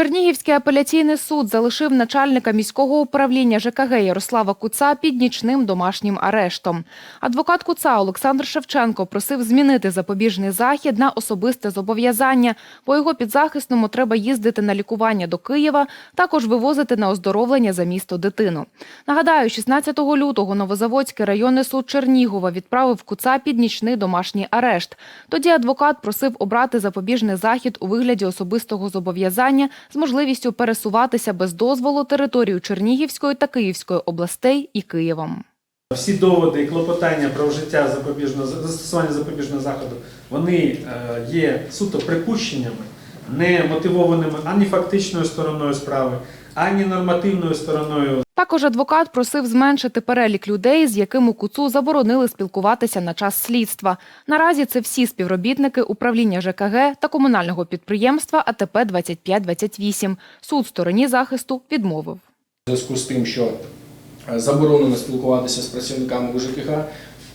Чернігівський апеляційний суд залишив начальника міського управління ЖКГ Ярослава Куца під нічним домашнім арештом. Адвокат Куца Олександр Шевченко просив змінити запобіжний захід на особисте зобов'язання. По його підзахисному треба їздити на лікування до Києва, також вивозити на оздоровлення за місто дитину. Нагадаю, 16 лютого Новозаводський районний суд Чернігова відправив Куца під нічний домашній арешт. Тоді адвокат просив обрати запобіжний захід у вигляді особистого зобов'язання з можливістю пересуватися без дозволу територію Чернігівської та Київської областей і Києвом. Всі доводи і клопотання про вжиття запобіжного застосування запобіжного заходу вони е, є суто припущеннями, не мотивованими ані фактичною стороною справи, ані нормативною стороною Також адвокат просив зменшити перелік людей, з якими куцу заборонили спілкуватися на час слідства. Наразі це всі співробітники управління ЖКГ та комунального підприємства АТП 2528. Суд стороні захисту відмовив. У зв'язку з тим, що е, заборонено спілкуватися з працівниками УЖКХ,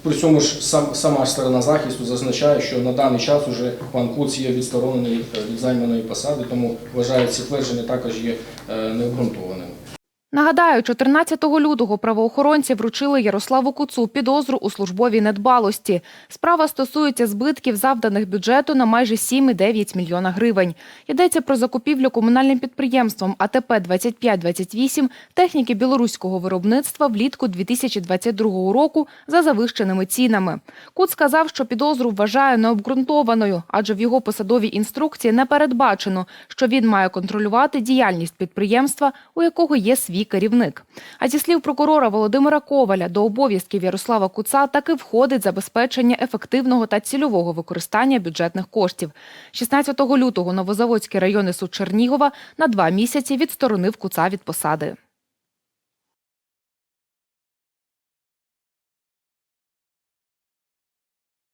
при цьому ж сам, сама сторона захисту зазначає, що на даний час уже пан Куц є відсторонений е, від займаної посади, тому вважає ці твердження також є е, необґрунтованими. Нагадаю, 14 лютого правоохоронці вручили Ярославу Куцу підозру у службовій недбалості. Справа стосується збитків, завданих бюджету на майже 7,9 мільйона гривень. Йдеться про закупівлю комунальним підприємством АТП 2528 техніки білоруського виробництва влітку 2022 року за завищеними цінами. Куц сказав, що підозру вважає необґрунтованою, адже в його посадовій інструкції не передбачено, що він має контролювати діяльність підприємства, у якого є свій керівник. А зі слів прокурора Володимира Коваля, до обов'язків Ярослава Куца таки входить забезпечення ефективного та цільового використання бюджетних коштів. 16 лютого Новозаводський районний суд Чернігова на два місяці відсторонив Куца від посади.